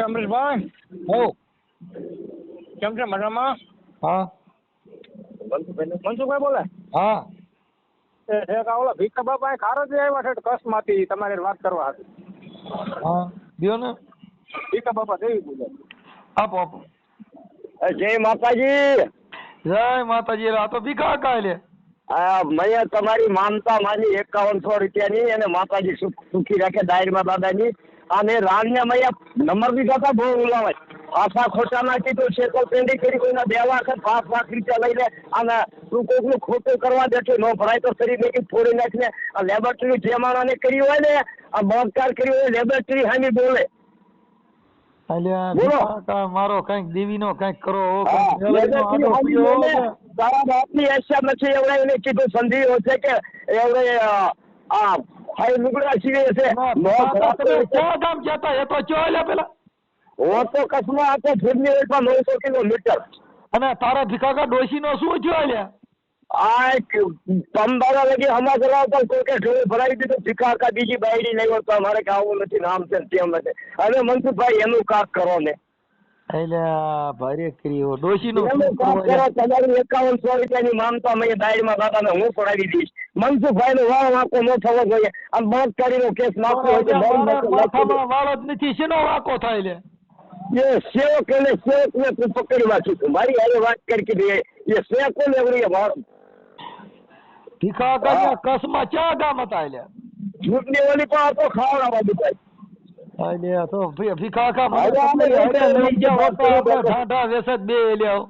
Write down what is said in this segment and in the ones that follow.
અમરીશભાઈ. હો. કેમ છે? મજામાં? હા. મનસુખભાઈ બોલે? હા. એ ઓલા ભીખા બાપા ખારજ આવ્યા છે કચ્છમાંથી તમારી વાત કરવા હતી. હા. દ્યો ને? ભીખા બાપા દેવી આપો આપો. જય માતાજી. જય માતાજી. આ તો ભીખા કાલે આ મેં તમારી માનતા માની એકાવનસો રૂપિયાની અને માતાજી સુખ સુખી રાખે દાયરમાં દાદાની. અને રાણને મૈયા નંબર દીધા હતા બહુ ઉલાવાય. આશા ખોટા નાખી તો શેતલ પેંડી કરી કોઈના બે જ પાંચ લાખ રૂપિયા લઈને અને તું કોઈકનું ખોટું કરવા બેઠો ન ભરાય તો શરીર મેકી ફોડી નાખીને. આ લેબોરેટરી જે માણસને કરી હોય ને આ બળાત્કાર કરી હોય લેબોરેટરી હામી બોલે. મારો કંઈક દેવીનો કંઈક કરો તારા બાપની હેસિયત નથી એવડે એને કીધું સંધિ છે કે એવડે આ હાઈ લુગડા સીવે છે. ક્યાં ગામ એ તો લે પેલા. હું તો કચ્છમાં હતો ફૂડની રેટમાં નવસો કિલોમીટર. અને તારા ભીખા કા ડોશીનો શું થયો લ્યા આ તમદારા લગી હમા કોઈ કે ઢોળે ભરાવી દીધું. ભીખાકા બીજી બાયડી નહીં હોય તો અમારે કે આવું નથી નામ છે તેમ નથી હવે મનસુખભાઈ એનું કાક કરો ને. અલ્યા ભારે કર્યો ડોશીનો શું એનું કાક કરવો કરો લ્યા? તમારી એકાવનસો રૂપિયાની માનતા મેં દાયડીમાં દાદાને હું પડાવી દઈશ મનસુખભાઈ નો વાળ વાંકો ન થવો જોઈએ આમ બળાત્કારીનો કેસ નાખવો હોય તો મારા બળ નાખી દો. માથામાં વાળ જ નથી શેનો વાંકો થાય લે એ સેવક અને સેવક ને તું પકડી વાંચું છું મારી હારે વાત કરી કીધી એ સેવકો ને એવડી મારો ભીખા કા કસમાં ચા ગામ હતા લ્યા ચૂંટણી ઓલી પણ હતો ખાવડાવવા દુકાય અલ્યા તો ભીખા કા ઠાઠા વેસત બે લ્યા.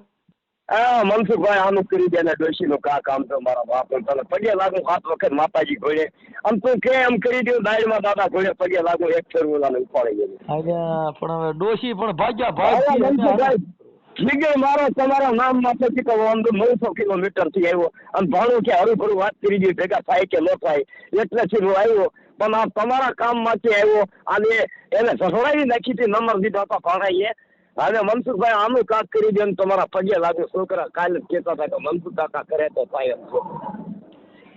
હા મનસુખભાઈ આનું કરી દે ને ડોશીનું કા કામ તો મારા બાપ તને પગે લાગુ સાત વખત માતાજી ઘોડે. આમ તું કે એમ કરી દઉં દાયમાં દાદા ઘોડે પગે લાગુ એક ફેરવું ઉપાડી ગયું અરે પણ હવે ડોશી પણ ભાગ્યા ભાગતી મનસુખભાઈ મારો તમારા નામમાંથી તો આમ નવસો કિલોમીટરથી આવ્યો. અને ભાણું કે હરું વાત કરી દઈ ભેગા થાય કે ન થાય. એટલેથી હું આવ્યો. પણ આ તમારા કામમાંથી આવ્યો. અને એને સસડાવી નાખી હતી નંબર દીધો હતો ભાણાઈએ હવે મનસુખભાઈ આનું કાક કરી દે તમારા પગે લાગ્યો છોકરા કાલે જ કહેતા હતા કે મનસુખ કાકા કરે તો થાય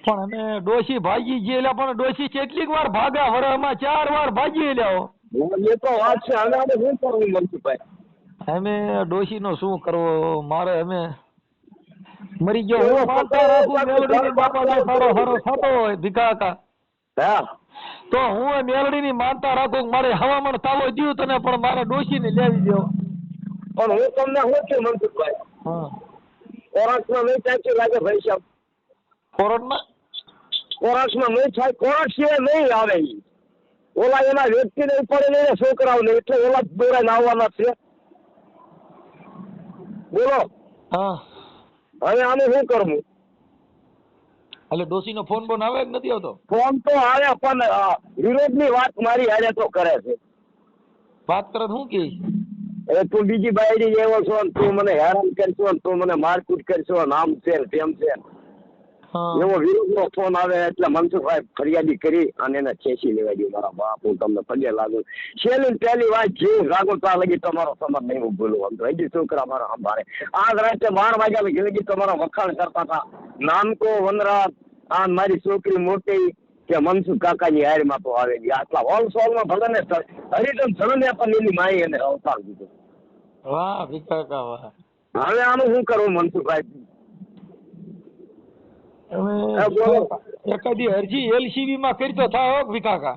પણ અમે ડોશી ભાગી ગયેલા પણ ડોશી કેટલીક વાર ભાગા વરમાં ચાર વાર ભાગી લ્યા એ તો વાત છે. હવે આપણે શું કરવું મનસુખભાઈ? અમે ડોશીનો શું કરવો? મારે અમે મરી ગયો. હું માનતા રાખું મેલડી બાપા સારો સારો થતો હોય ભીખા કા હા. તો હું મેલડીની માનતા રાખું કે મારે હવામાન તાવો જીવ તને પણ મારે ડોશીને લેવી દેવો પણ હું તમને શું છું મનસુખભાઈ? હા. કોરાસમાં નહીં ચાચી લાગે ભાઈ સાહેબ? કોરોના કોરાસમાં નહીં થાય કોરાસ સિવાય નહીં આવે ઓલા એના વ્યક્તિ વ્યક્તિને પડે નહીં ને છોકરાઓને એટલે ઓલા જ દોરાઈને આવવાના છે. બોલો. હા. હવે આને શું કરવું? એટલે ડોશીનો ફોન બોન આવે કે નથી આવતો? ફોન તો આવે પણ વિરોધની વાત મારી હારે તો કરે છે. વાત કરે શું કે? એ તું બીજી બાયડી જેવો છો ને તું મને હેરાન કરશો ને તું મને મારકૂટ કરશો ને આમ છે ને તેમ છે એવો વિરોધનો ફોન આવે એટલે મનસુખભાઈ ફરિયાદી કરી અને એને ખેંચી લેવા દઉં મારા બાપ હું તમને પગે લાગુ. છેલ્લી પહેલી વાત જીવ લાગુ ત્યાં લગી તમારો સમર નહીં હું ભૂલું. આમ તો હજી છોકરા મારા સંભાળે. આજ રાતે બાર વાગ્યા લગી તમારા વખાણ કરતા હતા. નાનકો વનરાજ આ મારી છોકરી મોટી કે મનસુખ કાકાની હારમાં તો આવેલી આટલા હોલ સોલમાં ભલે ને હરિજન ધનને પણ એની માઈ એને અવતાર દીધો. વાહ ભીખા વાહ. હવે આનું શું કરવું મનસુખભાઈ? એકાદી અરજી એલસીબી માં કરી તો થાય હો ભીખા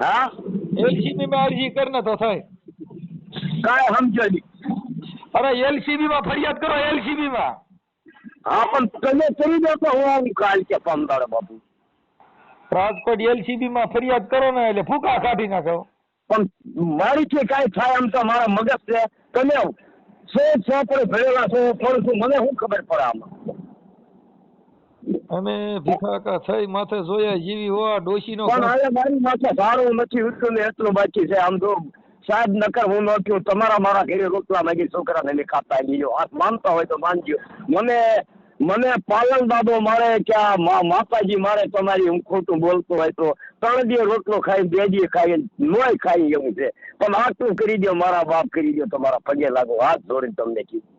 હા? એલસીબી માં અરજી કરીને તો થાય. કાય સમજો અરે એલસીબી માં ફરિયાદ કરો એલસીબી માં હા પણ તમે કરી દો તો હું આવું કાલ કે પંદર બાપુ. રાજકોટ એલસીબી માં ફરિયાદ કરો ને એટલે ફૂકા કાઢી નાખો. પણ મારીથી કાંઈ થાય આમ તો મારા મગજ છે. તમે સો ચોપડે ભરેલા છો થોડું શું મને શું ખબર પડે આમાં? અમે ભીખાકા થઈ માથે જોયા જીવી હોવા ડોશી નો પણ હવે મારી માથે સારું નથી ઉઠ્યું ને એટલું બાકી છે. આમ તો સાહેબ નકર હું નોખ્યું તમારા મારા ઘરે રોટલા માગી છોકરાને ને ખાતા લીધો હાથ માનતા હોય તો માનજો મને મને પાલન દાદો મારે કે આ માતાજી મારે તમારી હું ખોટું બોલતો હોય તો ત્રણ દિવસ રોટલો ખાઈ બે દિવસ ખાઈ નોય ખાઈ એવું છે. પણ આટલું કરી દો મારા બાપ કરી દો તમારા પગે લાગો હાથ જોડીને તમને કીધું.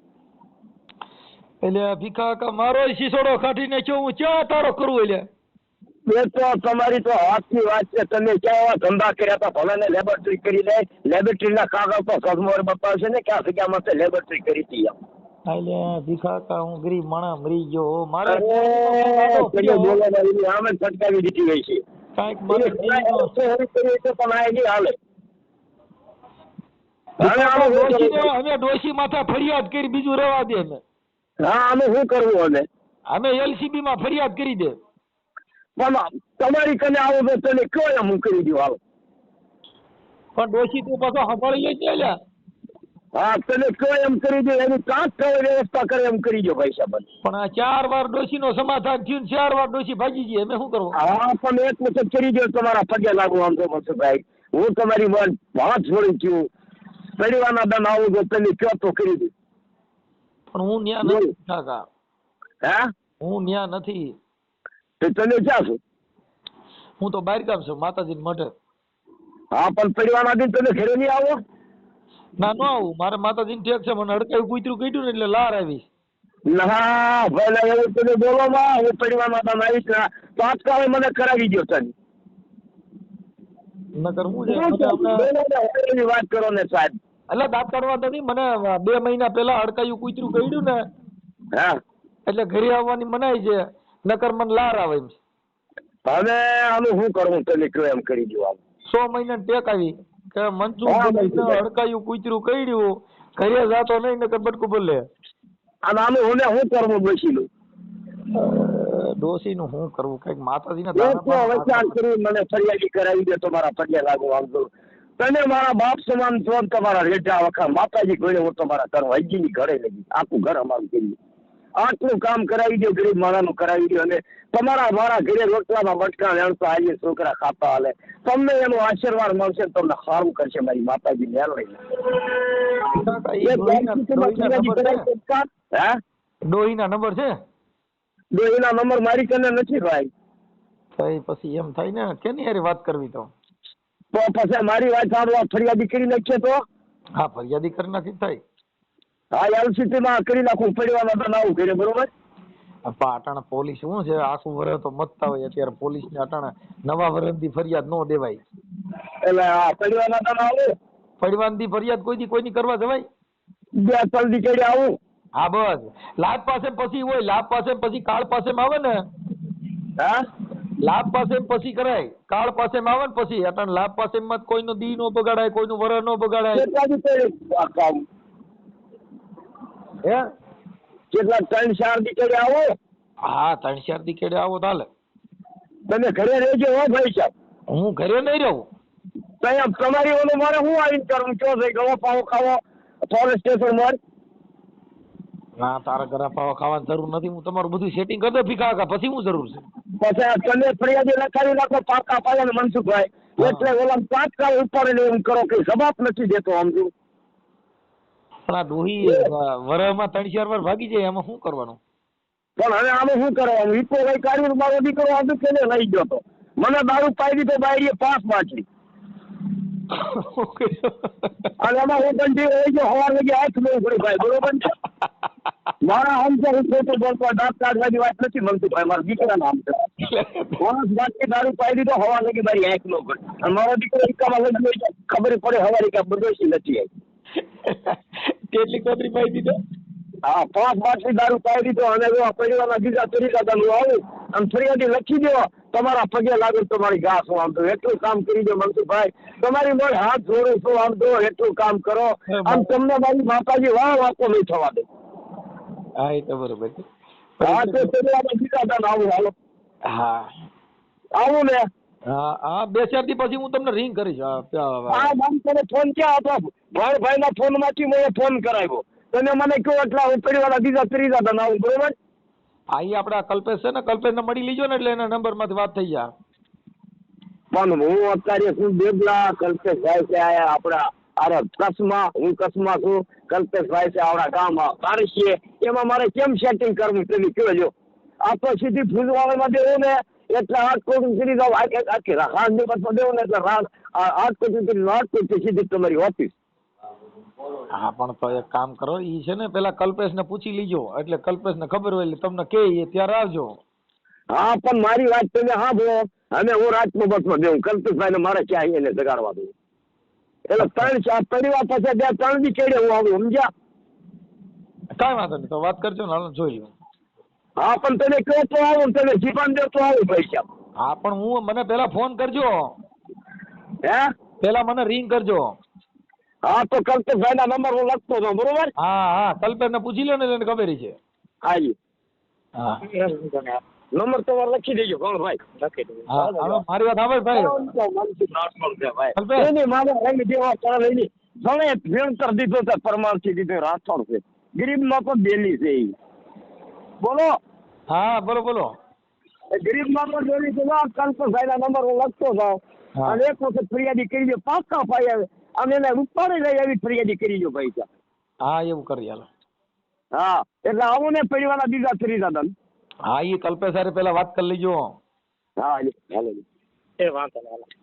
એટલે ભીખા મારો શીસોડો કાઢી નાખ્યો હું ચા તારો કરું એટલે? એ તો તમારી તો હાથની વાત છે તમે ક્યાં એવા ધંધા કર્યા હતા? ભલે ને લેબોરેટરી કરી લે લેબોરેટરીના કાગળ તો સદમોર બતાવશે ને ક્યાં જગ્યામાં તે લેબોરેટરી કરી હતી એમ. એટલે ભીખા કા હું ગરીબ માણસ મરી ગયો મારે આમે જ ફટકાવી દીધી છે. કાંઈક મને પણ આ એની હાલે? અમે ડોશી માથે ફરિયાદ કરી બીજું રહેવા દે અમે હા આને શું કરવું અમે અમે એલસીબી માં ફરિયાદ કરી દે. પણ તમારી કને આવો તો તને કયો એમ કરી દઉં હાલો. પણ ડોશી તું પાછો સાંભળી લે છે. હા તને કયો એમ કરી દે એની કાંક કઈ વ્યવસ્થા કરે એમ કરી દો ભાઈ સાહેબ. પણ આ ચાર વાર ડોશી નો સમાધાન થયું ચાર વાર ડોશી ભાગી ગઈ અમે શું કરવું? હા પણ એક વખત કરી દો તમારા પગે લાગુ આમ તો મનસુખભાઈ હું તમારી વાત વાત છોડી છું. પરિવારના દન આવું જો તમે કયો તો કરી દે. પણ હું ન્યા નથી કાકા. હે? હું ન્યા નથી. તો તમે ક્યાં છો? હું તો બહાર ગામ છું માતાજી મઢે. હા પણ પરિવારના દિન તમે ઘરે નહીં આવો? ના નો આવું. મારે માતાજી ઠેક છે મને હડકાયું કૂતરું કીધું ને એટલે લાર આવી ના ભલે એવું તમે બોલો માં હું પરિવારના દન આવીશ ને તાત્કાલિક મને કરાવી દો તમે નકર હું છે? મને હમણાં- એની વાત કરો ને સાહેબ. એટલે દાંત કાઢવા તો નહીં મને બે મહિના પહેલા હડકાયું કૂતરું કર્યું ને. હા. એટલે ઘરે આવવાની મનાય છે નકર મને લાર આવે એમ. હવે આનું શું કરવું તમે કયો એમ કરી દઉં આમ. સો મહિના ટેક આવી. કે મનસુખ. હડકાયું કૂતરું કર્યું ઘરે જાતો નહીં નકર બટકું બોલે. અને આનું હું શું કરવું બેસીલું ડોસી નું શું કરવું? કંઈક માતાજી ને તો વિચાર કરી મને ફરિયાદી કરાવી દે તમારા પગે લાગુ આમ તને મારા બાપ સમાન છો તમારા રેટા વખા માતાજી ઘરે હું તમારા ઘર વૈજીની ઘરે લગી આખું ઘર અમારું કરી આટલું કામ કરાવી દો ગરીબ માણાનું કરાવી દો અને તમારા મારા ઘરે રોટલામાં બટકા વેણતા આવીએ છોકરા ખાતા હાલે. તમને એનો આશીર્વાદ મળશે તમને સારું કરશે મારી માતાજી મેળવી ડોહીના- નંબર છે ડોહીના નંબર મારી કને નથી ભાઈ. થઈ પછી એમ થાય ને કેની હારે વાત કરવી તો? તો પછી મારી વાત સાંભળવા ફરિયાદી કરી નાખીએ તો? હા ફરિયાદી કરી નાખી થાય. હા એલસીટી માં કરી નાખું પડવાનું તો આવું કરે બરોબર? આ પાટણ પોલીસ શું છે? આખું વર્ષ તો મતતા હોય અત્યારે પોલીસ ને અટાણે નવા વર્ષથી ફરિયાદ ન દેવાય. એટલે આ પડવાના તો આવું? ફળવાનથી ફરિયાદ કોઈથી કોઈની કરવા જવાય? બે જલ્દી કરી આવું? હા બસ. લાભ પાસે પછી હોય લાભ પાસે પછી કાળ પાસે આવે ને. હા? લાભ પાસે પછી કરાય. કાળ પાસે આવે ને પછી. અટાણે લાભ પાસે માં કોઈનો દી નો બગાડાય કોઈનું વર નો બગાડાય કેટલા દી કરી આ કામ હે? કેટલા ત્રણ ચાર દી આવો. હા ત્રણ ચાર દી આવો તાલે તમે ઘરે રહેજો હો ભાઈ સાહેબ. હું ઘરે નહીં રહું. ત્યાં તમારી ઓલું મારે હું આવીને કરવું કયો થઈ ગયો પાવો ખાવો. ફોરેસ્ટ સ્ટેશનમાં ના તારા ઘરે પાવા ખાવાની જરૂર નથી. હું તમારું બધું સેટિંગ કરી દો ભીખા કા પછી હું જરૂર છે. પછી તમે ફરિયાદી લખાવી નાખો પાકા પાયા મનસુખભાઈ. એટલે ઓલા પાંચ કાળ ઉપાડે એમ કરો કે જવાબ નથી દેતો આમ જો પણ આ વરમાં ત્રણ ચાર વાર ભાગી જાય એમાં શું કરવાનું? પણ હવે આમાં શું કરવાનું? ઈ તો કઈ કાર્યું મારો દીકરો આદુ કેને લઈ ગયો તો. મને દારૂ પાઈ દીધો બાયરીએ પાસ પાછી. અને એમાં હું કંઠી રહી ગયો, સવાર લગી હાથ લેવું પડે ભાઈ, બરોબર છે? મારા છે હું ખોટું બોલતો, દાંત કાઢવાની વાત નથી મળતી ભાઈ, મારા દીકરાના છે માણસ વાતથી દારૂ પાઈ દીધો હવા લગી મારી આંખ નો પડી અને મારો દીકરો એકામાં ગયો, ખબર પડે હવારી કે બદોશી નથી આવી. કેટલી કોતરી પાઈ દીધો? હા પાંચ બાટલી દારૂ પાઈ દીધો અને જો આ પરિવારના બીજા તરીકા હું આવું અને ફરિયાદી લખી દો તમારા પગે લાગે તમારી મારી ઘાસ હું આમ તો એટલું કામ કરી દો મનસુખભાઈ. તમારી મોડ હાથ જોડું છું આમ તો એટલું કામ કરો. આમ તમને મારી માતાજી વાહ વાંકો નહીં થવા દે. હા એ તો બરોબર છે. હા તો પરિવારના બીજા દાન આવું હાલો. હા. આવું ને. હા હા બે ચાર દી પછી હું તમને રિંગ કરીશ. હા, ત્યાં- તને ફોન ક્યાં હતો? ભાઈ ના ફોનમાંથી મેં ફોન કરાવ્યો. તમે મને કયો એટલા હું વાળા બીજા ત્રીજા તને આવું બરોબર? અહીં આપડા કલ્પેશ છે ને કલ્પેશને મળી લીજો ને એટલે એના નંબરમાંથી વાત થઈ જાય. પણ હું અત્યારે શું બેગલા કલ્પેશભાઈ છે આયા આપણા અરે કચ્છમાં હું કચ્છમાં છું. કલ્પેશભાઈ છે આપણા ગામમાં પારસીએ એમાં મારે કેમ સેટિંગ કરવું તમે કહો જો આ તો સીધી ફૂલવાળામાં દેવું ને એટલે રાજકોટ સુધી જાવ આખે હાથ દિવસમાં દેવું ને એટલે રાજકોટ સુધી રાજકોટથી સીધી તમારી ઓફિસ હા પણ તો એક કામ કરો ઈ છે ને પેલા કલ્પેશને પૂછી લીજો એટલે કલ્પેશને ખબર હોય એટલે તમને કે એ ત્યારે આવજો હા પણ મારી વાત તમે હા ભો અને હું રાતમાં બસમાં દેવું કલ્પેશભાઈ ને મારે ક્યાં એને જગાડવા દઉં એટલે ત્રણ ચાર પરિવાર પાસે બે ત્રણ દી કેડે હું આવું સમજ્યા કાંઈ વાંધો નહીં તો વાત કરજો ને હાલ જોઈ લઉં હા પણ તને કહો તો આવું તને જીવન દો તો આવું પૈસા હા પણ હું મને પેલા ફોન કરજો. હે? પેલા મને રિંગ કરજો. હા તો કલ્પેશભાઈ ના નંબર હું લખતો હતો બરોબર? હા હા કલ્પેશ ને પૂછી લો ને એને ખબર છે. હાજી હા. નંબર તમારે લખી દેજો કોણ ભાઈ. લખી દેજો. હા હવે મારી વાત આવે ભાઈ. કલ્પેશ. માને રંગ જેવા કરે એની. ઘણે ભયંકર દીધો છે પરમારથી દીધો રાઠોડ છે. ગરીબમાં પણ બેલી છે બોલો. હા બોલો બોલો. ગરીબમાં જોડી બેલી છે ના કલ્પેશભાઈ ના નંબર હું લખતો હતો. અને એક વખત ફરિયાદી કરી દો પાકા પાય આવે. અને એને ઉપાડી લઈ એવી ફરિયાદી કરી દો ભાઈ. હા એવું કરી હાલો. હા એટલે આવું ને પરિવારના બીજા ત્રીજા દન હા એ કલ્પેશ પેલા વાત કરી લેજો. હા હાલો. એ વાંધો નહીં,